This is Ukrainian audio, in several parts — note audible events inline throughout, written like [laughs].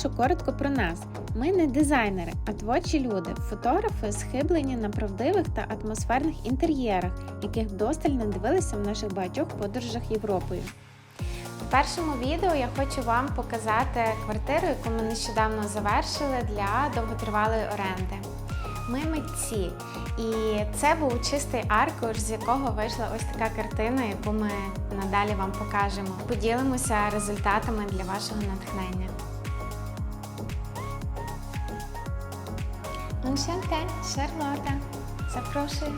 Спершу коротко про нас. Ми не дизайнери, а творчі люди, фотографи, схиблені на правдивих та атмосферних інтер'єрах, яких вдосталь надивилися в наших багатьох подорожах Європою. В першому відео я хочу вам показати квартиру, яку ми нещодавно завершили для довготривалої оренди. Ми митці, і це був чистий аркуш, з якого вийшла ось така картина, яку ми надалі вам покажемо. Поділимося результатами для вашого натхнення. Уншенте, Шарлота, запрошую.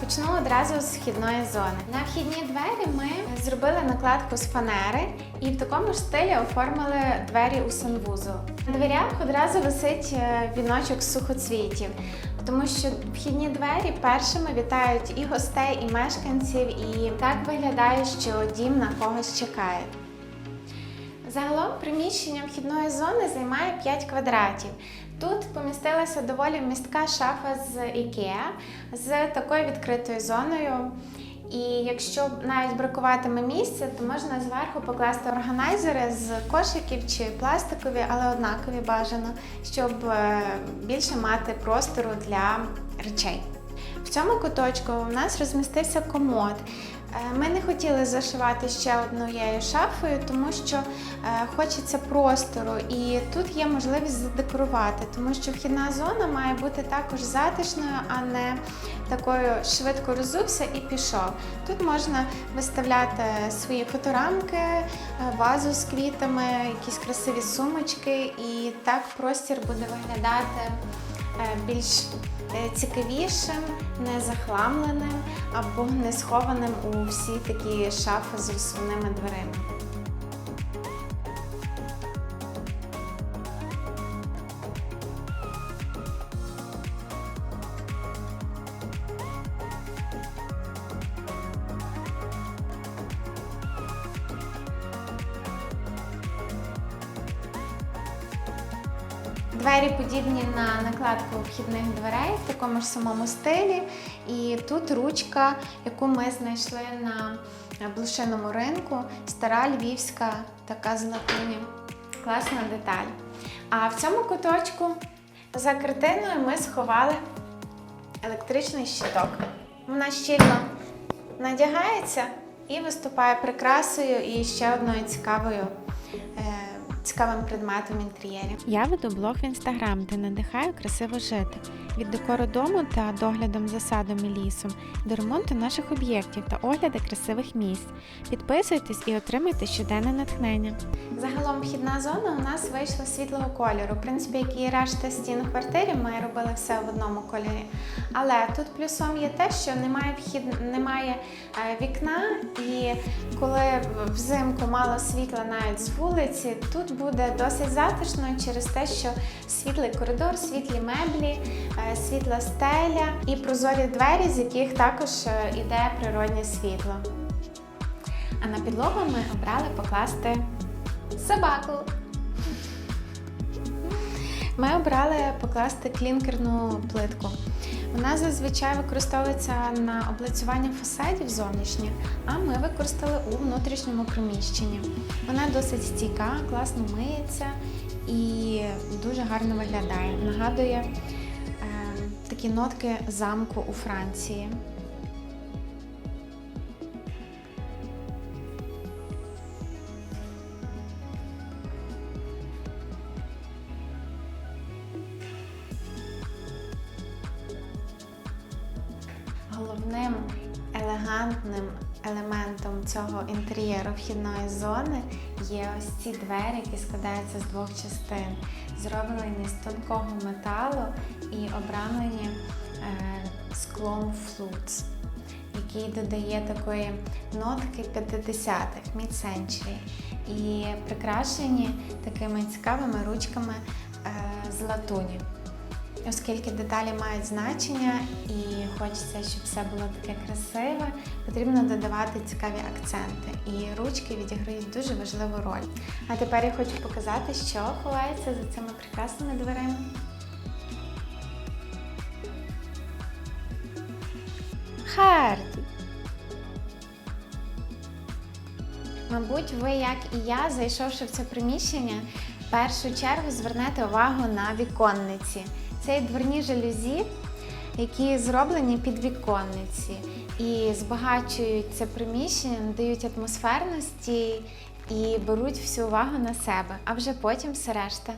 Почну одразу з вхідної зони. На вхідні двері ми зробили накладку з фанери і в такому ж стилі оформили двері у санвузол. На дверях одразу висить е, віночок з сухоцвітів, тому що вхідні двері першими вітають і гостей, і мешканців, і так виглядає, що дім на когось чекає. Загалом приміщення вхідної зони займає 5 квадратів. Тут помістилася доволі містка шафа з IKEA з такою відкритою зоною. І якщо навіть бракуватиме місця, то можна зверху покласти органайзери з кошиків чи пластикові, але однакові бажано, щоб е, більше мати простору для речей. В цьому куточку у нас розмістився комод. Е, Ми не хотіли зашивати ще однією шафою, тому що е, хочеться простору, і тут є можливість задекорувати, тому що вхідна зона має бути також затишною, а не такою швидко розувся і пішов. Тут можна виставляти свої фоторамки, е, вазу з квітами, якісь красиві сумочки, і так простір буде виглядати більш е, цікавішим, не захламленим або не схованим у всі такі шафи з розсувними дверима. Накладку вхідних дверей в такому ж самому стилі. І тут ручка, яку ми знайшли на блошиному ринку. Стара львівська така з латуні. Класна деталь. А в цьому куточку за картиною ми сховали електричний щиток. Вона щільно надягається і виступає прикрасою і ще одною цікавою. Цікавим предметом інтер'єрів. Я веду блог в інстаграм, де надихаю красиво жити. Від декору дому та доглядом за садом і лісом до ремонту наших об'єктів та огляди красивих місць. Підписуйтесь і отримайте щоденне натхнення. Загалом вхідна зона у нас вийшла світлого кольору. В принципі, як і решта стін у квартирі, ми робили все в одному кольорі. Але тут плюсом є те, що немає вхід, немає е, вікна, і коли взимку мало світла навіть з вулиці, тут буде досить затишно через те, що світлий коридор, світлі меблі, е, світла стеля і прозорі двері, з яких також е, іде природнє світло. А на підлогу ми обрали покласти собаку. Ми обрали покласти клінкерну плитку. Вона зазвичай використовується на облицювання фасадів зовнішніх, а ми використали у внутрішньому приміщенні. Вона досить стійка, класно миється і дуже гарно виглядає. Нагадує е, такі нотки замку у Франції. Елементом цього інтер'єру вхідної зони є ось ці двері, які складаються з двох частин, зроблені з тонкого металу і обрамлені е, склом флуц, який додає такої нотки 50-х, mid-century, і прикрашені такими цікавими ручками е, з латуні. Оскільки деталі мають значення і хочеться, щоб все було таке красиве, потрібно додавати цікаві акценти. І ручки відіграють дуже важливу роль. А тепер я хочу показати, що ховається за цими прекрасними дверима. Харді. Мабуть, ви, як і я, зайшовши в це приміщення, в першу чергу звернете увагу на віконниці. Це дверні жалюзі, які зроблені під віконниці і збагачують це приміщення, надають атмосферності і беруть всю увагу на себе, а вже потім все решта.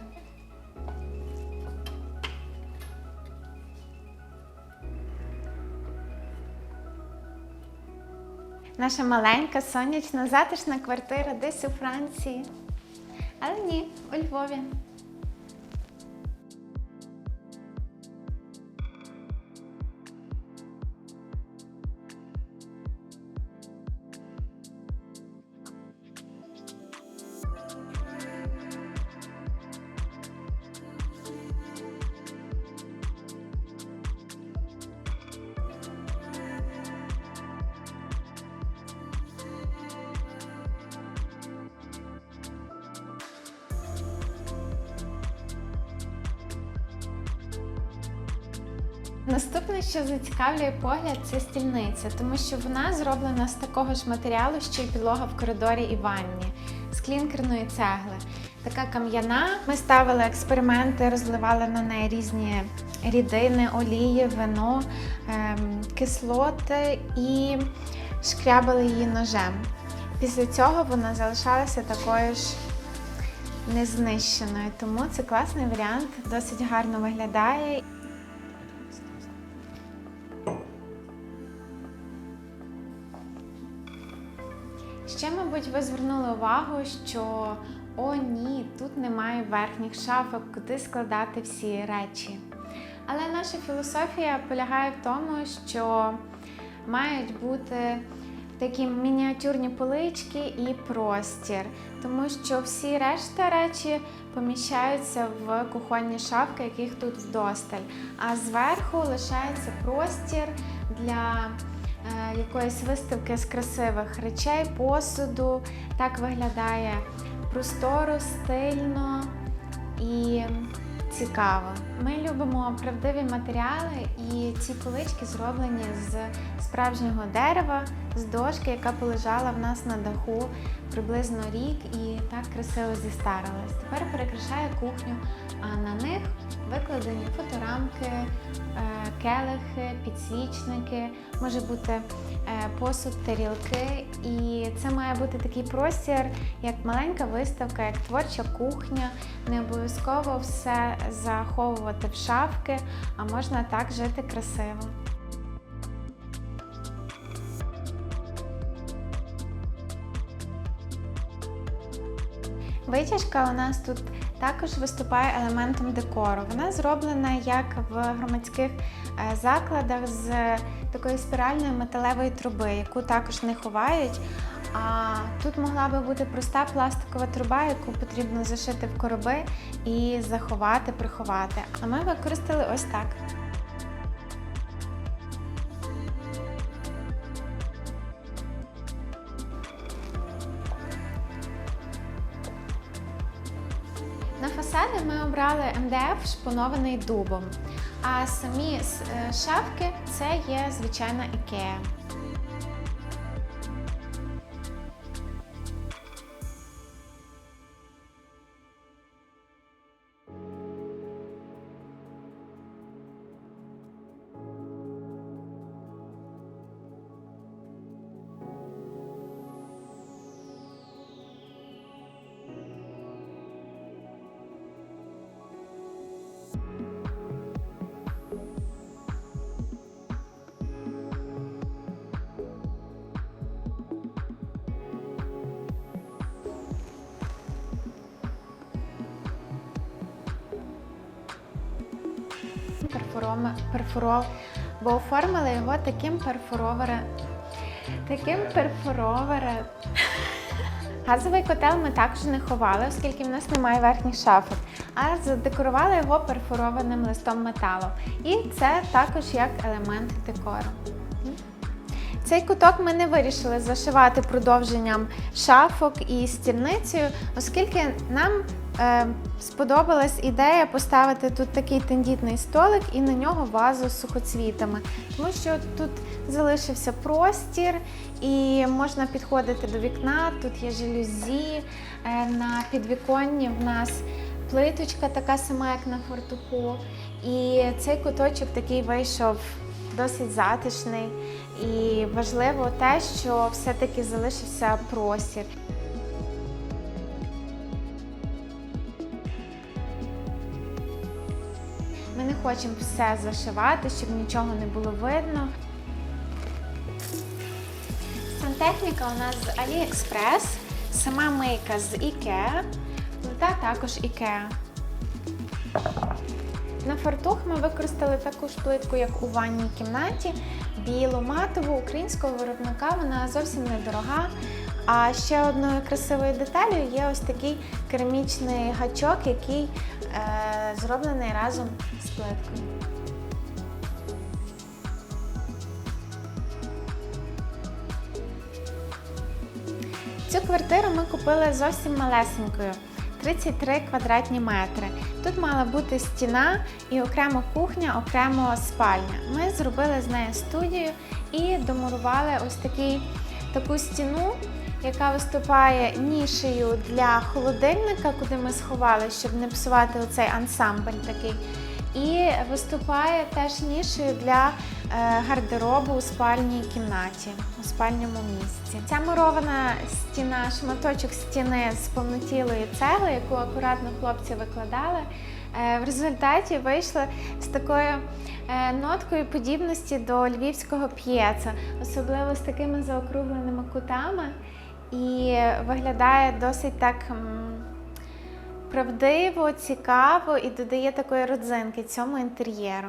Наша маленька сонячна затишна квартира десь у Франції. Але ні, у Львові. Наступне, що зацікавлює погляд, це стільниця, тому що вона зроблена з такого ж матеріалу, що й підлога в коридорі і ванні, з клінкерної цегли. Така кам'яна. Ми ставили експерименти, розливали на неї різні рідини, олії, вино, ем, кислоти і шкрябали її ножем. Після цього вона залишалася такою ж незнищеною, тому це класний варіант, досить гарно виглядає. Ще, мабуть, ви звернули увагу, що о ні, тут немає верхніх шафок, куди складати всі речі. Але наша філософія полягає в тому, що мають бути такі мініатюрні полички і простір, тому що всі решта речі поміщаються в кухонні шафки, яких тут вдосталь. А зверху лишається простір для якоїсь виставки з красивих речей, посуду. Так виглядає просторо, стильно і цікаво. Ми любимо правдиві матеріали, і ці полички зроблені з справжнього дерева, з дошки, яка полежала в нас на даху приблизно рік і так красиво зістарилась. Тепер перекрашає кухню, а на них викладені фоторамки, е, келихи, підсвічники, може бути е, посуд, тарілки. І це має бути такий простір, як маленька виставка, як творча кухня. Не обов'язково все заховувати в шафки, а можна так жити красиво. Витяжка у нас тут також виступає елементом декору. Вона зроблена як в громадських е, закладах з такої спіральної металевої труби, яку також не ховають. А тут могла би бути проста пластикова труба, яку потрібно зашити в короби і заховати, приховати. А ми використали ось так. На фасади ми обрали МДФ шпонований дубом, а самі е, шафки це є звичайна ікея. Перфоров, бо оформили його таким перфоровере, таким перфоровере. Газовий котел ми також не ховали, оскільки в нас немає верхніх шафок, а задекорували його перфорованим листом металу. І це також як елемент декору. Цей куток ми не вирішили зашивати продовженням шафок і стільницею, оскільки нам сподобалась ідея поставити тут такий тендітний столик і на нього вазу з сухоцвітами, тому що тут залишився простір і можна підходити до вікна. Тут є жалюзі, е, на підвіконні в нас плиточка така сама, як на фортуху. І цей куточок такий вийшов досить затишний. І важливо те, що все-таки залишився простір. Хочемо все зашивати, щоб нічого не було видно. Сантехніка у нас з AliExpress, сама мийка з IKEA, плита також IKEA. На фартух ми використали таку ж плитку, як у ванній кімнаті, білу матову українського виробника. Вона зовсім недорога. А ще одною красивою деталю є ось такий керамічний гачок, який е, зроблений разом з плиткою. Цю квартиру ми купили зовсім малесенькою. 33 квадратні метри. Тут мала бути стіна і окремо кухня, окремо спальня. Ми зробили з нею студію і домурували ось такий, таку стіну, яка виступає нішею для холодильника, куди ми сховали, щоб не псувати оцей ансамбль такий. І виступає теж нішею для е, гардеробу у спальній кімнаті, у спальному місці. Ця мурована стіна, шматочок стіни з повнотілої цегли, яку акуратно хлопці викладали. е, В результаті вийшли з такою е, ноткою подібності до львівського п'єца, особливо з такими заокругленими кутами. І виглядає досить так. правдиво, цікаво і додає такої родзинки цьому інтер'єру.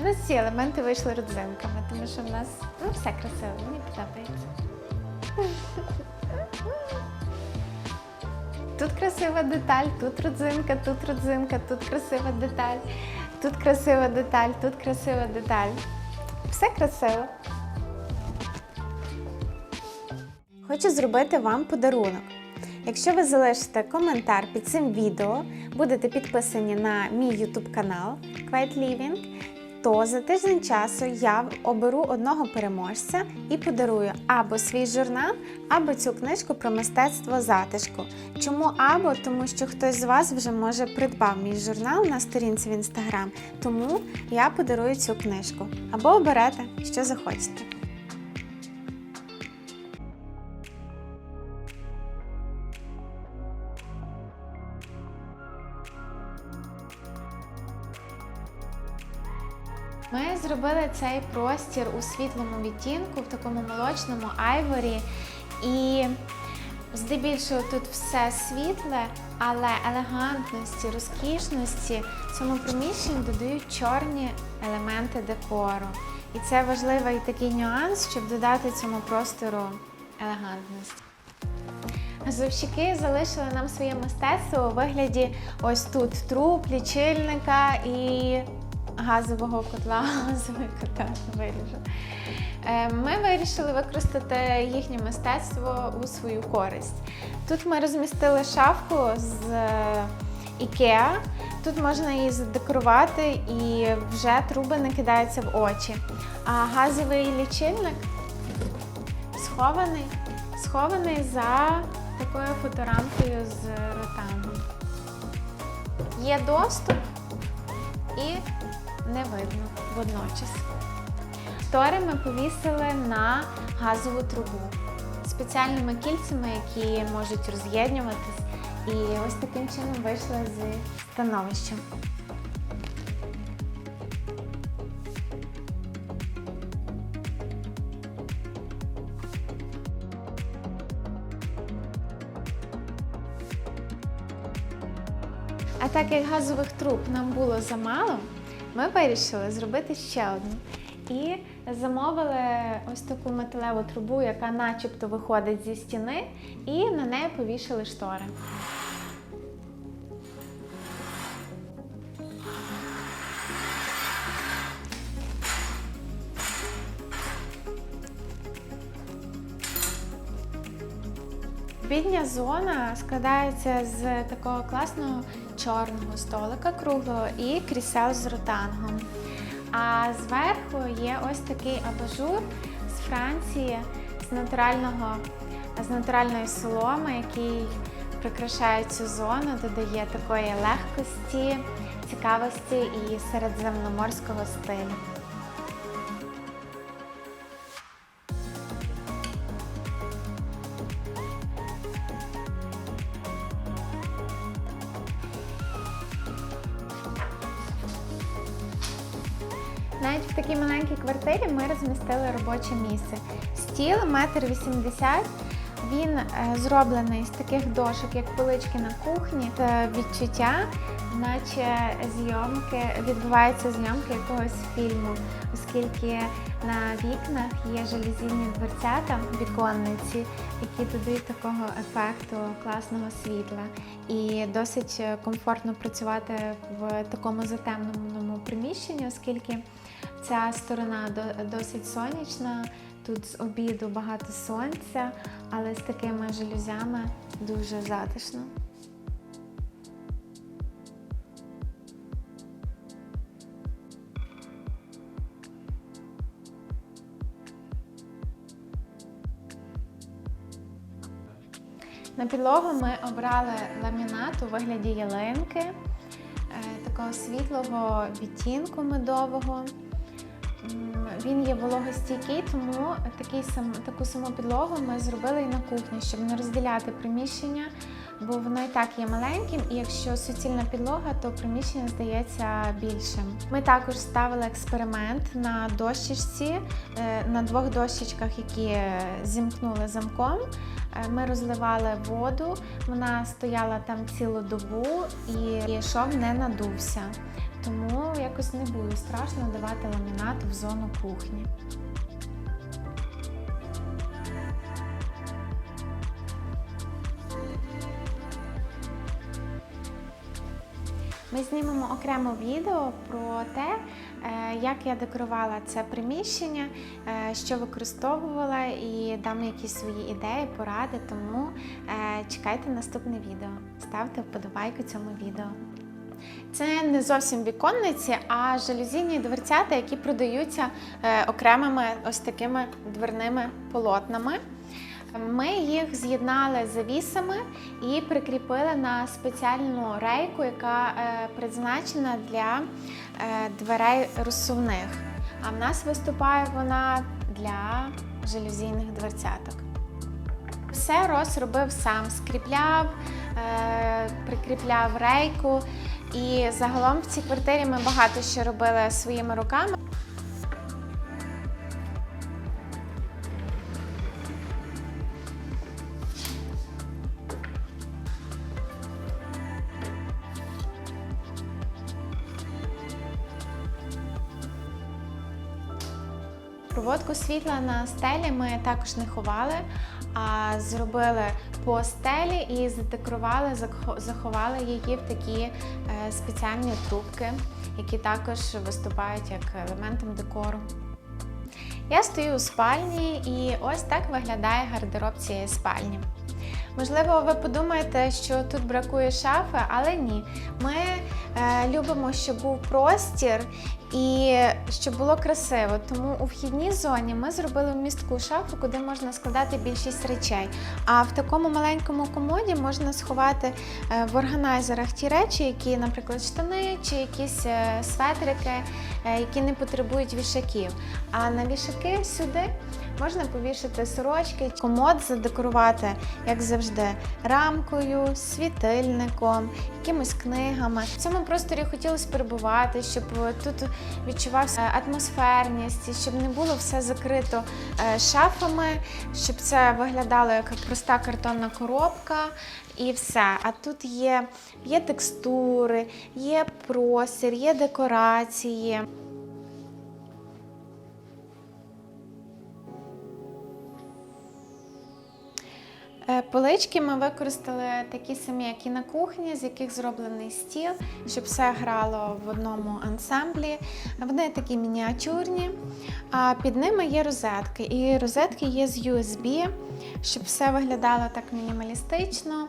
У нас всі елементи вийшли родзинками, тому що в нас ну, все красиво, мені подобається. Тут красива деталь, тут родзинка, тут родзинка, тут красива деталь, тут красива деталь, тут красива деталь. Все красиво. Хочу зробити вам подарунок. Якщо ви залишите коментар під цим відео, будете підписані на мій YouTube канал Quiet Living, то за тиждень часу я оберу одного переможця і подарую або свій журнал, або цю книжку про мистецтво затишку. Чому або? Тому що хтось з вас вже може придбав мій журнал на сторінці в інстаграм, тому я подарую цю книжку. Або оберете, що захочете. Зробили цей простір у світлому відтінку, в такому молочному айворі. І здебільшого тут все світле, але елегантності, розкішності цьому приміщенню додають чорні елементи декору. І це важливий такий нюанс, щоб додати цьому простору елегантності. Газовщики залишили нам своє мистецтво у вигляді ось тут труб, лічильника і газового котла, [laughs] газовий котел виріжу. Е, Ми вирішили використати їхнє мистецтво у свою користь. Тут ми розмістили шафку з е, Ікеа. Тут можна її задекорувати і вже труби не кидаються в очі. А газовий лічильник схований, схований за такою фоторамкою з ротангом. Є доступ і не видно водночас. Тори ми повісили на газову трубу спеціальними кільцями, які можуть роз'єднуватись. І ось таким чином вийшли з становищем. А так як газових труб нам було замало, ми вирішили зробити ще одну. І замовили ось таку металеву трубу, яка начебто виходить зі стіни, і на неї повішали штори. Обідня зона складається з такого класного чорного столика круглого і крісел з ротангом. А зверху є ось такий абажур з Франції, з натурального з натуральної соломи, який прикрашає цю зону, додає такої легкості, цікавості і середземноморського стилю. Розмістили робоче місце. Стіл метр вісімдесят. Він е, зроблений з таких дошок, як полички на кухні. Це відчуття, наче зйомки відбуваються зйомки якогось фільму, оскільки на вікнах є железінні дверцята, віконниці, які додають такого ефекту класного світла. І досить е, комфортно працювати в такому затемненому приміщенні, оскільки ця сторона досить сонячна. Тут з обіду багато сонця, але з такими жалюзями дуже затишно. На підлогу ми обрали ламінат у вигляді ялинки, е, такого світлого відтінку медового. Він є вологостійкий, тому такий сам, таку саму підлогу ми зробили і на кухні, щоб не розділяти приміщення, бо воно і так є маленьким, і якщо суцільна підлога, то приміщення здається більшим. Ми також ставили експеримент на дощечці, е, на двох дощечках, які зімкнули замком. Е, Ми розливали воду, вона стояла там цілу добу і шов не надувся. Тому якось не було страшно давати ламінат в зону кухні. Ми знімемо окремо відео про те, е, як я декорувала це приміщення, е, що використовувала, і дам якісь свої ідеї, поради. Тому е, чекайте наступне відео. Ставте вподобайку цьому відео. Це не зовсім віконниці, а жалюзійні дверцята, які продаються е, окремими ось такими дверними полотнами. Ми їх з'єднали завісами і прикріпили на спеціальну рейку, яка е, призначена для е, дверей розсувних. А в нас виступає вона для жалюзійних дверцяток. Все Рос робив сам, скріпляв, прикріпляв рейку. І загалом в цій квартирі ми багато що робили своїми руками. Проводку світла на стелі ми також не ховали, а зробили по стелі і задекорували, заховали її в такі спеціальні трубки, які також виступають як елементом декору. Я стою у спальні і ось так виглядає гардероб цієї спальні. Можливо, ви подумаєте, що тут бракує шафи, але ні. Ми любимо, щоб був простір і щоб було красиво. Тому у вхідній зоні ми зробили містку шафу, куди можна складати більшість речей. А в такому маленькому комоді можна сховати е, в органайзерах ті речі, які, наприклад, штани чи якісь е, светрики, е, які не потребують вішаків. А на вішаки сюди можна повішати сорочки, комод задекорувати, як завжди, рамкою, світильником, якимись книгами. В цьому просторі хотілося перебувати, щоб тут відчувався атмосферність, щоб не було все закрито е, шафами, щоб це виглядало як проста картонна коробка. І все. А тут є, є текстури, є простір, є декорації. Полички ми використали такі самі, як і на кухні, з яких зроблений стіл, щоб все грало в одному ансамблі. Вони такі мініатюрні, а під ними є розетки. І розетки є з USB, щоб все виглядало так мінімалістично,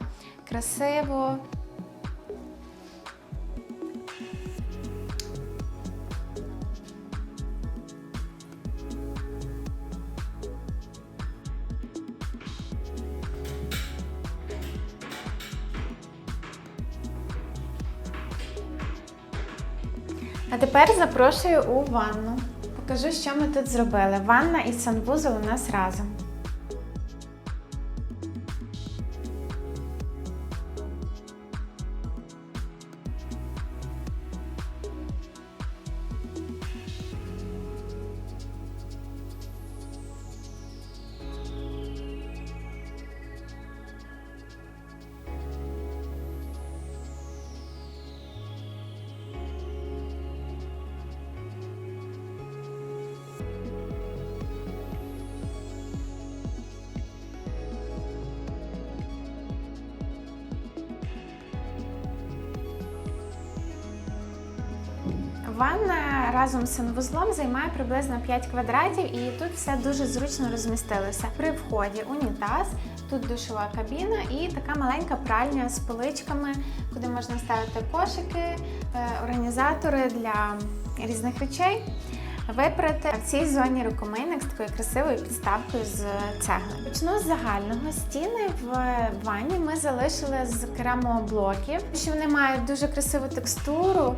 красиво. Тепер запрошую у ванну. Покажу, що ми тут зробили. Ванна і санвузол у нас разом. Ванна разом з санвузлом займає приблизно 5 квадратів, і тут все дуже зручно розмістилося. При вході унітаз, тут душова кабіна і така маленька пральня з поличками, куди можна ставити кошики, е, організатори для різних речей. Випрати в цій зоні рукомийник з такою красивою підставкою з цегли. Почну з загального. Стіни в ванні ми залишили з керамоблоків, що вони мають дуже красиву текстуру,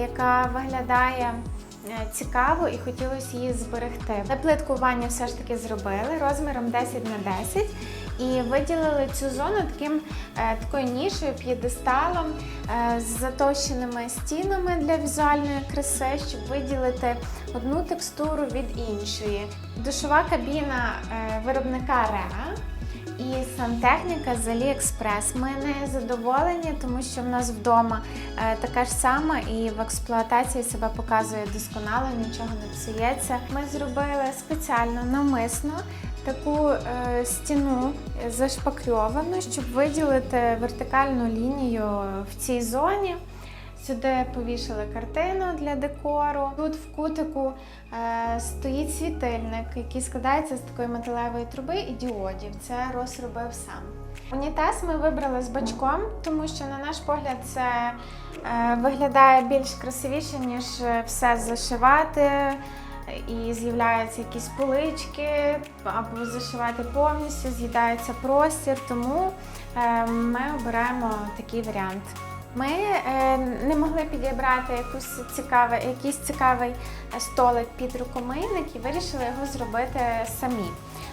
яка виглядає е, цікаво і хотілося її зберегти. Плитку в ванні все ж таки зробили розміром 10 на 10 і виділили цю зону таким е, такою нішою, п'єдесталом е, з затощеними стінами для візуальної краси, щоб виділити одну текстуру від іншої. Душова кабіна е, виробника Rea. І сантехніка з AliExpress. Ми не задоволені, тому що в нас вдома така ж сама і в експлуатації себе показує досконало, нічого не псується. Ми зробили спеціально навмисно таку е, стіну зашпакльовану, щоб виділити вертикальну лінію в цій зоні. Сюди повішали картину для декору. Тут в кутику е, стоїть світильник, який складається з такої металевої труби і діодів. Це Рос робив сам. Унітаз ми вибрали з бачком, тому що, на наш погляд, це е, виглядає більш красивіше, ніж все зашивати. І з'являються якісь полички, або зашивати повністю, з'їдається простір, тому е, ми обираємо такий варіант. Ми е, не могли підібрати якусь цікаве, якийсь цікавий столик під рукомийник і вирішили його зробити самі.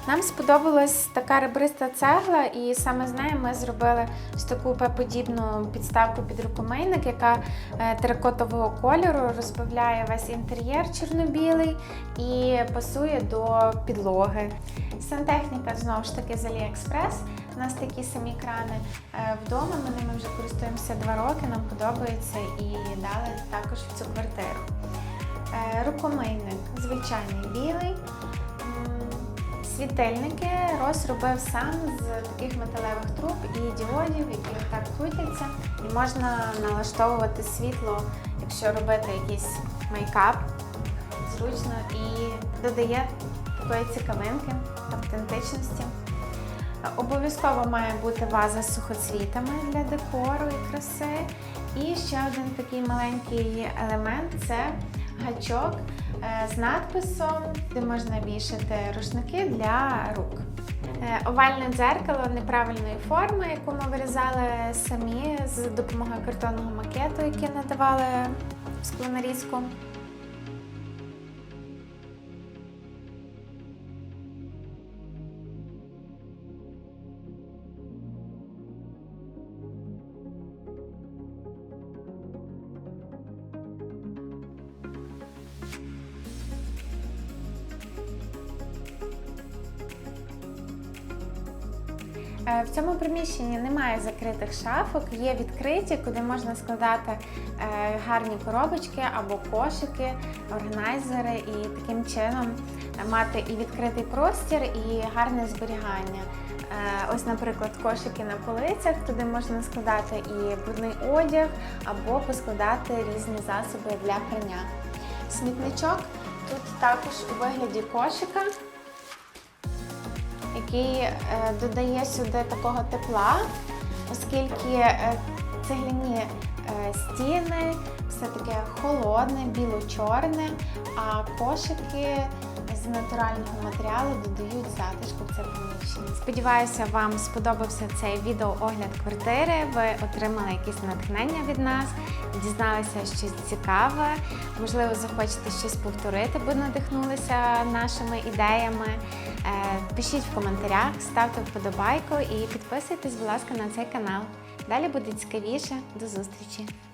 Нам сподобалась така ребриста цегла, і саме з нею ми зробили ось таку П-подібну підставку під рукомийник, яка е, теракотового кольору розбавляє весь інтер'єр чорно-білий і пасує до підлоги. Сантехніка знову ж таки з AliExpress. У нас такі самі крани е, вдома. Ми ними вже користуємося два роки. Нам подобається і дали також в цю квартиру. Е, Рукомийник звичайний білий. Світильники Рос робив сам з таких металевих труб і діодів, які так крутяться, і можна налаштовувати світло, якщо робити якийсь мейкап зручно і додає такої цікавинки, автентичності. Обов'язково має бути ваза з сухоцвітами для декору і краси. І ще один такий маленький елемент це гачок е, з надписом, де можна вішати рушники для рук. Е, Овальне дзеркало неправильної форми, яку ми вирізали самі з допомогою картонного макету, який надавали в склонарізку. Приміщенні немає закритих шафок, є відкриті, куди можна складати е, гарні коробочки або кошики, органайзери і таким чином мати і відкритий простір, і гарне зберігання. Е, Ось, наприклад, кошики на полицях, туди можна складати і брудний одяг або поскладати різні засоби для прання. Смітничок тут також у вигляді кошика, який е, додає сюди такого тепла, оскільки е, цегляні е, стіни все таке холодне, біло-чорне, а кошики з натурального матеріалу додають затишку в це приміщення. Сподіваюся, вам сподобався цей відеоогляд квартири. Ви отримали якесь натхнення від нас, дізналися щось цікаве. Можливо, захочете щось повторити, бо надихнулися нашими ідеями. Е, Пишіть в коментарях, ставте вподобайку і підписуйтесь, будь ласка, на цей канал. Далі буде цікавіше. До зустрічі!